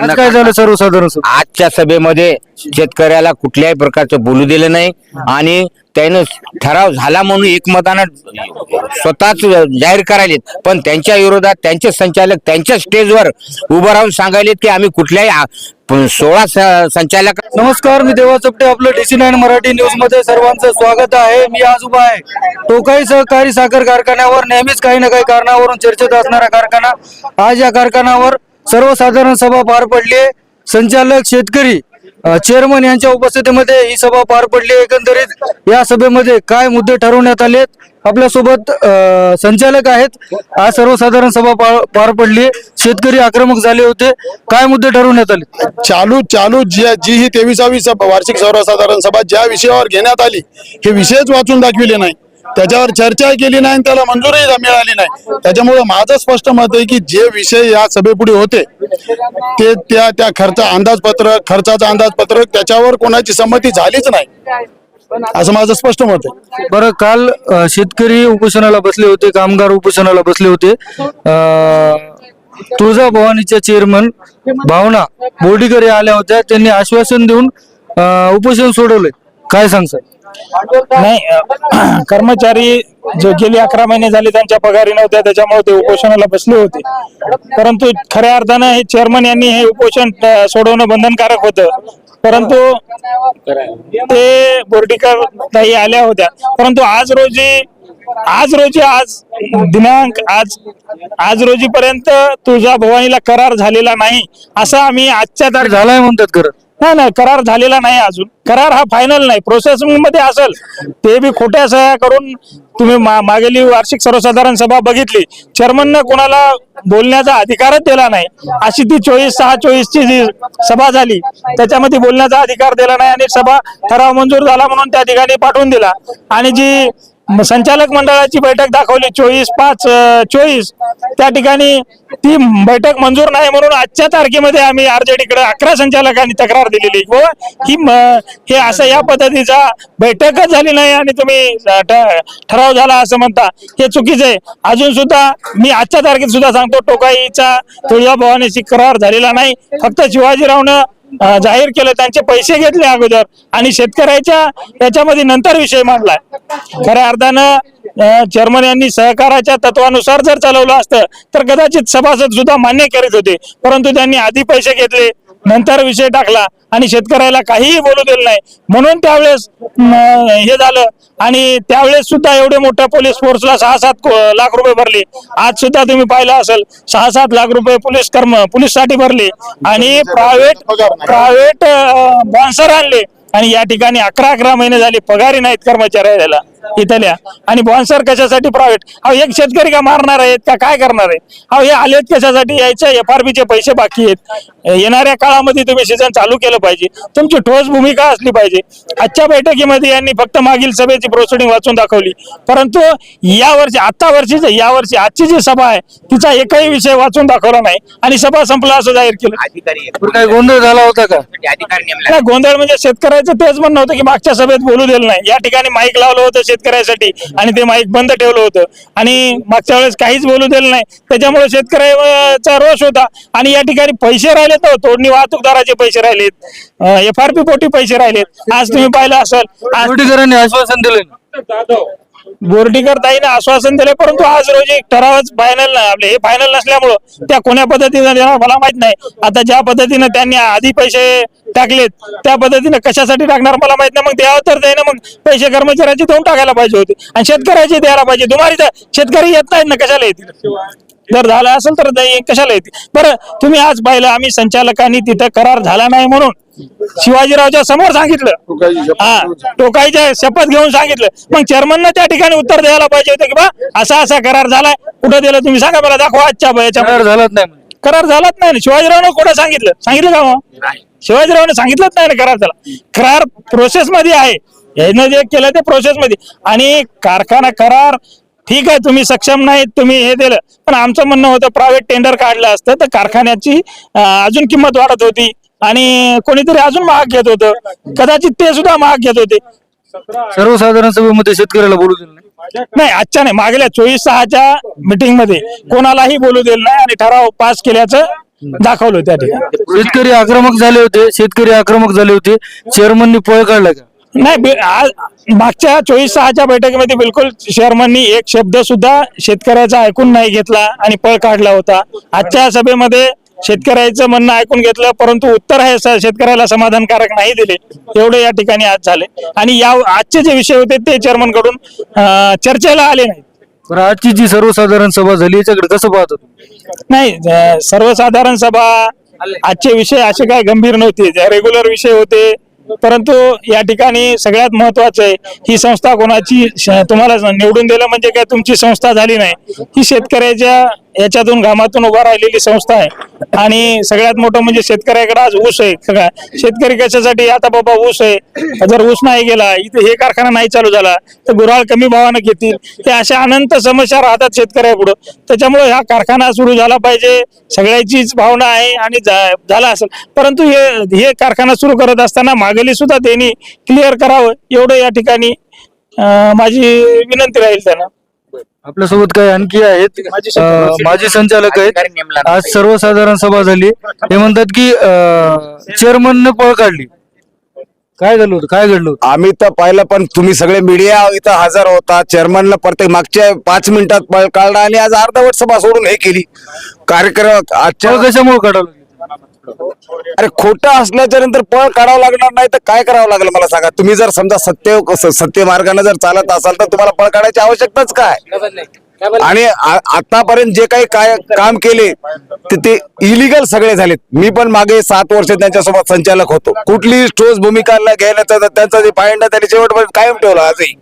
आज काय झालं सर्वसाधारण सभा? आजच्या सभेमध्ये शेतकऱ्याला कुठल्याही प्रकारचं बोलू दिलं नाही आणि त्यानं ठराव झाला म्हणून एकमतानं स्वतःच जाहीर करायलेत. पण त्यांच्या विरोधात त्यांचे संचालक त्यांच्या स्टेजवर उभं राहून सांगायलेत की आम्ही कुठल्याही आ- प- सोळा स- संचालक नमस्कार मी देवा चपटे आपलं डीसी नाईन मराठी न्यूजमध्ये सर्वांचं स्वागत आहे. मी आज उभा आहे. टोकाई सहकारी साखर कारखान्यावर नेहमीच काही ना काही कारणावरून चर्चेत असणारा कारखाना. आज या कारखान्यावर सर्वसाधारण सभा पार पडली. संचालक शेतकरी चेअरमन यांच्या उपस्थितीमध्ये ही सभा पार पडली. एकंदरीत या सभेमध्ये काय मुद्दे ठरवण्यात आले आपल्यासोबत संचालक आहेत. आज सर्वसाधारण सभा पार- पार पडली. शेतकरी आक्रमक झाले होते. काय मुद्दे ठरवण्यात आले चालू चालू जी जी ही तेविसावी सभा वार्षिक सर्वसाधारण सभा ज्या विषयावर घेण्यात आली हे विषयच वाचून दाखविले नाही. त्याच्यावर चर्चा केली नाही आणि त्याला मंजुरी मिळाली नाही. त्याच्यामुळे माझं स्पष्ट मत आहे की जे विषय या सभेपुढे होते ते त्या त्या खर्च अंदाजपत्रक खर्चाचं अंदाजपत्रक त्याच्यावर कोणाची संमती झालीच नाही. असं माझं स्पष्ट मत आहे. बरं काल अ, शेतकरी उपोषणाला बसले होते कामगार उपोषणाला बसले होते. अ, तुळजा भवानीच्या चेअरमन भावना बोर्डीकर या आल्या होत्या. त्यांनी आश्वासन देऊन अ, उपोषण सोडवले काय सांगसाल? नाही कर्मचारी जो गेली अकरा महिने झाले त्यांच्या पगारी नव्हत्या त्याच्यामुळे ते उपोषणाला बसले होते. परंतु खऱ्या अर्थानं हे चेअरमन यांनी हे उपोषण अ, सोडवणं बंधनकारक होतं. परंतु ते बोर्डीकर ताई आल्या होत्या. परंतु आज रोजी आज रोजी आज दिनांक आज आज रोजी पर्यंत तुळजा भवानीला करार झालेला नाही असं आम्ही आजच्या तारखे झालाय म्हणतात खरं. नाही नाही करार झालेला नाही अजून. करार हा फायनल नाही. प्रोसेसिंगमध्ये असेल. ते बी खोट्या सह्या करून तुम्ही मा- मागेली वार्षिक सर्वसाधारण सभा बघितली. चेअरमननं कोणाला बोलण्याचा अधिकारच दिला नाही. अशी ती चोवीस सहा चोवीस ची जी सभा झाली त्याच्यामध्ये बोलण्याचा अधिकार दिला नाही आणि सभा ठराव मंजूर झाला म्हणून त्या ठिकाणी पाठवून दिला. आणि जी संचालक मंडळाची बैठक दाखवली चोवीस पाच चोवीस. त्या ठिकाणी ती बैठक मंजूर नाही म्हणून आजच्या तारखेमध्ये आम्ही आरजेडीकडे अकरा संचालकांनी तक्रार दिलेली. व ही हे असं या पद्धतीचा बैठकच झाली नाही आणि तुम्ही ठराव झाला असं म्हणता. हे चुकीचं आहे. अजून सुद्धा मी आजच्या तारखेत सुद्धा सांगतो टोकाईचा तुळजाभवानीशी करार झालेला नाही. फक्त शिवाजीरावनं जाहीर केलं त्यांचे पैसे घेतले अगोदर आणि शेतकऱ्याच्या याच्यामध्ये नंतर विषय मांडलाय खऱ्या अर्थानं चेअरमन यांनी सहकाराच्या तत्वानुसार जर चालवलं असतं तर कदाचित सभासद सुद्धा मान्य करीत होते. परंतु त्यांनी आधी पैसे घेतले नंतर विषय टाकला आणि शेतकऱ्याला काहीही बोलू दिलं नाही. म्हणून त्यावेळेस हे झालं. आणि त्यावेळेस सुद्धा एवढे मोठ्या पोलीस फोर्सला सहा सात लाख रुपये भरले. आज सुद्धा तुम्ही पाहिलं असेल सहा सात लाख रुपये पोलीस कर्म पोलीससाठी भरले. आणि प्रायव्हेट प्रायव्हेट बॉन्सर आणले. आणि या ठिकाणी अकरा अकरा महिने झाले पगारी नाहीत कर्मचाऱ्याला. इथल्या. आणि बॉन्सर कशासाठी प्रायव्हेट अहो एक शेतकरी का मारणार आहेत? का काय करणार आहे अहो हे आलेत कशासाठी? यायचं एफ आर चे पैसे बाकी आहेत. येणाऱ्या काळामध्ये तुम्ही सीझन चालू केलं पाहिजे. तुमची ठोस भूमिका असली पाहिजे. आजच्या बैठकीमध्ये यांनी फक्त मागील सभेची प्रोसिडिंग वाचून दाखवली. परंतु या वर्षी आता वर्षीच या वर्षी आजची जी सभा आहे तिचा एकही विषय वाचून दाखवला नाही. आणि सभा संपला असं जाहीर केलं. काय गोंधळ झाला होता का? अधिकारी नेमला. नाही, गोंधळ म्हणजे शेतकऱ्याचं तेच म्हणणं होतं की मागच्या सभेत बोलू दिलं नाही. या ठिकाणी माईक लावलं होतं शेतकऱ्यासाठी आणि ते माईक बंद ठेवलं होतं. आणि मागच्या वेळेस काहीच बोलू दिलं नाही. त्याच्यामुळे शेतकऱ्याचा रोष होता. आणि या ठिकाणी पैसे राहिलेत हो, तोडणी वाहतूकदाराचे पैसे राहिलेत. एफ आर पी पोटी पैसे राहिलेत. आज तुम्ही पाहिलं असेल आश्वासन दिलं. बोर्डीकर ताईने आश्वासन दिले परंतु आज रोजी ठरावच फायनल आपले हे फायनल नसल्यामुळं त्या कोण्या पद्धतीने मला माहीत नाही. आता ज्या पद्धतीने त्यांनी आधी पैसे टाकलेत त्या पद्धतीने कशासाठी टाकणार मला माहीत नाही. मग द्यावं तर त्याने मग पैसे कर्मचाऱ्याचे देऊन टाकायला पाहिजे होते आणि शेतकऱ्याचे द्यायला पाहिजे. तुम्हाला इथं शेतकरी येत नाहीत ना कशाला येतील? जर झालं असेल तर कशाला येतील? बरं तुम्ही आज पाहिलं आम्ही संचालकांनी तिथं करार झाला नाही म्हणून शिवाजीरावच्या समोर सांगितलं. हा टोकाईच्या शपथ घेऊन सांगितलं. मग चेअरमननं त्या ठिकाणी उत्तर द्यायला पाहिजे होतं की बा असा असा करार झालाय. कुठं दिलं तुम्ही? सांगा मला दाखवा आजच्या करार झालाच नाही. करार झालाच नाही ना. शिवाजीरावनं कुठं सांगितलं? सांगितलं का मग? शिवाजीरावने सांगितलंच नाही ना करार झाला. करार प्रोसेस मध्ये आहे. यानं जे केलं ते प्रोसेस मध्ये. आणि कारखाना करार ठीक आहे तुम्ही सक्षम नाहीत तुम्ही हे दिलं. पण आमचं म्हणणं होतं प्रायव्हेट टेंडर काढलं असतं तर कारखान्याची अजून किंमत वाढत होती. आणि कोणीतरी अजून महाग घेत होतं. कदाचित ते सुद्धा महाग घेत होते. सर्वसाधारण सभेमध्ये शेतकऱ्याला बोलू दिलं नाही. नाही आजच्या नाही मागल्या चोवीस सहाच्या मिटिंगमध्ये कोणालाही बोलू दिलं नाही आणि ठराव पास केल्याचं दाखवलं त्या ठिकाणी. शेतकरी आक्रमक झाले होते शेतकरी आक्रमक झाले होते. चेअरमननी पळ काढला का? नाही बि- आज मागच्या चोवीस सहाच्या बैठकीमध्ये बिलकुल चेअरमननी एक शब्द सुद्धा शेतकऱ्याचा ऐकून नाही घेतला आणि पळ काढला होता. आजच्या सभेमध्ये शेतकऱ्याचं म्हणणं ऐकून घेतलं परंतु उत्तर हे शेतकऱ्याला समाधानकारक नाही दिले. एवढे या ठिकाणी आज झाले. आणि या आजचे जे विषय होते ते चेअरमनकडून चर्चेला आले नाहीत. बरं आजची जी सर्वसाधारण सभा झाली याच्याकडे कसं पाहतो नाही अं, सर्वसाधारण सभा आजचे विषय असे काय गंभीर नव्हते. रेग्युलर विषय होते परंतु या ठिकाणी सगळ्यात महत्वाचं आहे ही संस्था कोणाची श- तुम्हाला निवडून दिलं म्हणजे काय तुमची संस्था झाली नाही. ही शेतकऱ्याच्या याच्यातून घामातून उभा राहिलेली संस्था आहे. आणि सगळ्यात मोठं म्हणजे शेतकऱ्याकडे आज ऊस आहे. सगळा शेतकरी कशासाठी आता बाबा ऊस आहे? जर ऊस नाही गेला इथे हे कारखाना नाही चालू झाला तर गुराळ कमी भावानं घेतील. हे अशा अनंत समस्या राहतात शेतकऱ्यापुढं. त्याच्यामुळे हा कारखाना सुरू झाला पाहिजे. सगळ्याचीच भावना आहे आणि झा- झाला असेल. परंतु हे हे कारखाना सुरू करत असताना मागेली सुद्धा त्यांनी क्लिअर करावं. एवढं या ठिकाणी माझी विनंती राहील त्यांना. आपल्यासोबत काही आणखी आहेत. अं, माजी संचालक आहेत. आज सर्वसाधारण सभा झाली. हे म्हणतात की चेअरमनने पळ काढली. काय झालं होतं? काय घडलं होतं? आम्ही तर पाहिलं पण तुम्ही सगळे मीडिया इथं हजर होता. चेअरमनला प्रत्येक मागच्या पाच मिनिटात पळ काढला आणि आज अर्धवट सभा सोडून हे केली. कार्यक्रम आजच्या पळ कशामुळे काढावं लागलं? अरे खोटं असल्याच्या नंतर पळ काढावं लागणार नाही तर काय करावं लागलं मला सांगा? तुम्ही जर समजा सत्य सत्य मार्गाने जर चालत असाल तर तुम्हाला पळ काढायची आवश्यकताच काय? आणि आतापर्यंत जे काही काय काम केले ते ते इलिगल सगळे झालेत. मी पण मागे सात वर्ष त्यांच्यासोबत संचालक होतो. कुठलीही ठोस भूमिका न घेण्याचा त्यांचा जे पायंडा त्यांनी शेवटपर्यंत कायम ठेवला आजही.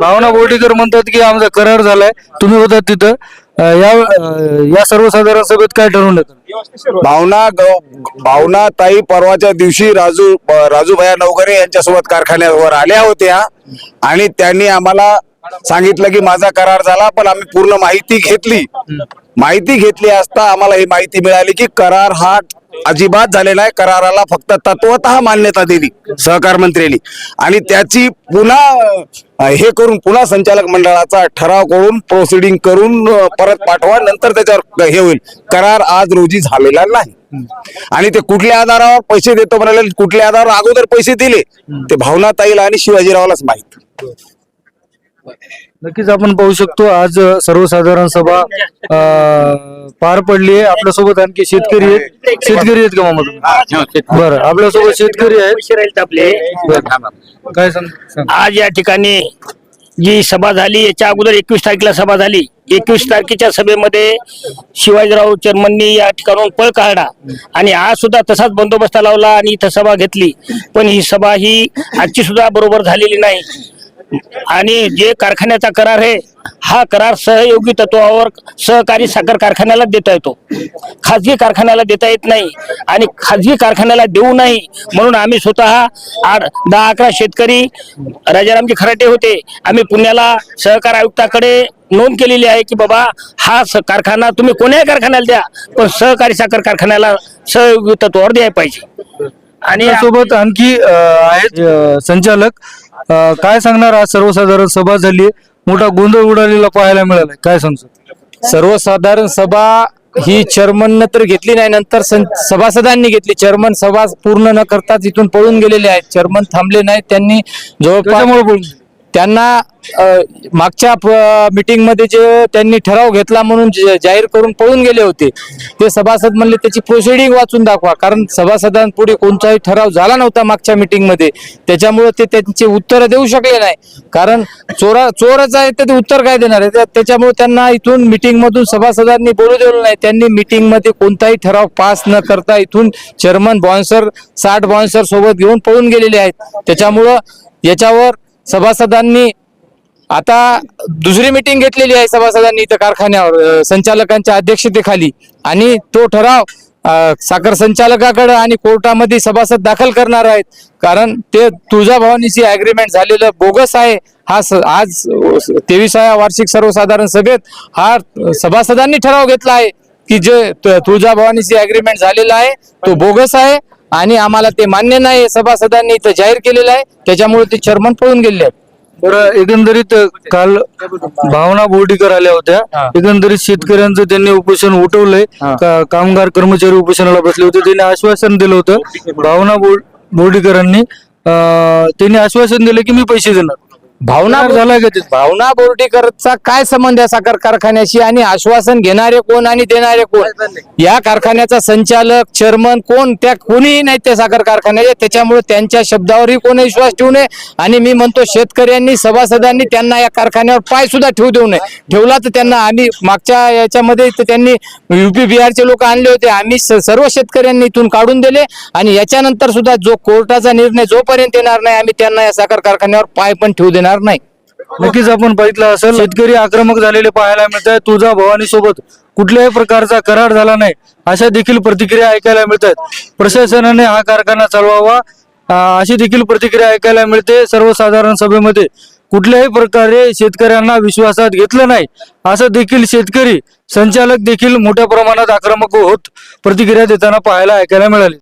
भावना बोर्डीकर म्हणतात की आमचा करार झालाय तुम्ही होतात तिथं या या सर्वसाधारण सभेत काय ठरवलं? भावना भावना ताई परवाच्या दिवशी राजू राजू भैया नवघरे यांच्यासोबत कारखान्यावर आल्या होत्या. आणि त्यांनी आम्हाला सांगितलं की माझा करार झाला पण आम्ही पूर्ण माहिती घेतली. माहिती घेतली असता आम्हाला ही माहिती मिळाली की करार हा अजिबात झालेला आहे. कराराला फक्त तत्वत मान्यता दिली सहकार मंत्र्यांनी. आणि त्याची पुन्हा हे करून पुन्हा संचालक मंडळाचा ठराव करून प्रोसिडिंग करून परत पाठवा. नंतर त्याच्यावर हे होईल. करार आज रोजी झालेला नाही. आणि ते कुठल्या आधारावर पैसे देतो म्हणाले कुठल्या आधारावर अगोदर पैसे दिले ते भावनाताईला आणि शिवाजीरावालाच माहीत. नक्कीच आपण पाहू शकतो आज सर्वसाधारण सभा अं, पार पडली आहे. आपल्यासोबत आणखी शेतकरी आहेत. शेतकरी आहेत का मामा बरं आपल्यासोबत शेतकरी आहेत. आपले काय सांग सांग. आज या ठिकाणी जी सभा झाली याच्या अगोदर एकवीस तारखेला सभा झाली. एकवीस तारखेच्या सभेमध्ये शिवाजीराव चर्मननी या ठिकाणून पळ काढला. आणि आज सुद्धा तसाच बंदोबस्त लावला आणि इथं सभा घेतली. पण ही सभा ही आजची सुद्धा बरोबर झालेली नाही. आणि जे कारखान्याचा करार आहे हा करार सहयोगी तत्वावर सहकारी साखर कारखान्याला देता येतो. खाजगी कारखान्याला देता येत नाही आणि खाजगी कारखान्याला देऊ नाही म्हणून आम्ही स्वतः आठ दहा अकरा शेतकरी राजारामजी खराटे होते. आम्ही पुण्याला सहकार आयुक्ताकडे नोंद केलेली आहे की बाबा हा स- कारखाना तुम्ही कोण्याही कारखान्याला द्या पण सहकारी साखर कारखान्याला सहयोगी तत्वावर द्यायला पाहिजे. आणि आपल्यासोबत आणखी अं, आहेत अं, संचालक. अं, काय सांगणार आज सर्वसाधारण सभा झाली? मोठा गोंधळ उडालेला पाहायला मिळाला काय सांगतो सर्वसाधारण सभा ही चेअरमननं तर घेतली नाही. नंतर सं- सभासदांनी घेतली. चेअरमन सभा पूर्ण न करताच इथून पळून गेलेले आहेत. चेअरमन थांबले नाहीत. त्यांनी जवळपास त्यांना मागच्या मीटिंगमध्ये जे त्यांनी ठराव घेतला म्हणून जे- जाहीर करून पळून गेले होते ते सभासद म्हणले त्याची प्रोसिडिंग वाचून दाखवा. कारण सभासदांपुढे कोणताही ठराव झाला नव्हता मागच्या मीटिंगमध्ये. त्याच्यामुळे ते त्यांचे उत्तरं देऊ शकले नाही. कारण चोरा चोरच आहे तर ते उत्तर काय देणार आहे त्याच्यामुळे त्यांना इथून मीटिंगमधून सभासदांनी बोलू दिलं नाही. त्यांनी मीटिंगमध्ये कोणताही ठराव पास न करता इथून चेअरमन बॉन्सर साठ बॉन्सर सोबत घेऊन पळून गेलेले आहेत. त्याच्यामुळं याच्यावर सभासदांनी आता दुसरी मीटिंग घेतलेली आहे सभासदांनी इथं कारखान्यावर संचालकांच्या अध्यक्षतेखाली. आणि तो ठराव साखर संचालकाकडे आणि कोर्टामध्ये सभासद दाखल करणार आहेत. कारण ते तुळजाभवानीची अग्रीमेंट झालेलं बोगस आहे. हा स- आज तेविसाव्या वार्षिक सर्वसाधारण सभेत हा सभासदांनी ठराव घेतला आहे की जे तु- तुळजाभवानीची अग्रीमेंट झालेला आहे तो बोगस आहे. आणि आम्हाला ते मान्य नाही सभासदांनी इथं जाहीर केलेलं आहे. त्याच्यामुळे ते चेअरमन पळून गेले आहेत. बरं एकंदरीत काल भावना बोर्डीकर आल्या होत्या. एकंदरीत शेतकऱ्यांचं त्यांनी उपोषण उठवलंय. का- कामगार कर्मचारी उपोषणाला बसले होते. त्यांनी आश्वासन दिलं होतं. भावना बोर्ड बोर्डीकरांनी त्यांनी आश्वासन दिलं की मी पैसे देणार. भावना झाला का? भावना बोर्डीकरचा काय संबंध आहे साखर कारखान्याशी? आणि आश्वासन घेणारे कोण आणि देणारे कोण? या कारखान्याचा संचालक चेअरमन कोण? त्या कोणीही नाही त्या साखर कारखान्याचे. त्याच्यामुळे त्यांच्या शब्दावरही कोणी विश्वास ठेवू नये? आणि मी म्हणतो शेतकऱ्यांनी सभासदांनी त्यांना या कारखान्यावर पाय सुद्धा ठेवू देऊ नये. ठेवला तर त्यांना आम्ही मागच्या याच्यामध्ये त्यांनी युपी बिहारचे लोक आणले होते. आम्ही सर्व शेतकऱ्यांनी इथून काढून दिले. आणि याच्यानंतर सुद्धा जो कोर्टाचा निर्णय जोपर्यंत येणार नाही आम्ही त्यांना या साखर कारखान्यावर पाय पण ठेवू देणार नाही. नक्कीच आपण बघितलं असेल शेतकरी आक्रमक झालेले पाहायला मिळत आहे तुझा भवानी सोबत कुठल्याही प्रकारचा करार झाला नाही अशा देखील प्रतिक्रिया ऐकायला मिळत आहेत प्रशासनाने हा कारखाना चालवावा अशी देखील प्रतिक्रिया ऐकायला मिळते. सर्वसाधारण सभेमध्ये कुठल्याही प्रकारे शेतकऱ्यांना विश्वासात घेतलं नाही असं देखील शेतकरी संचालक देखील मोठ्या प्रमाणात आक्रमक होत प्रतिक्रिया देताना पाहायला ऐकायला मिळाली.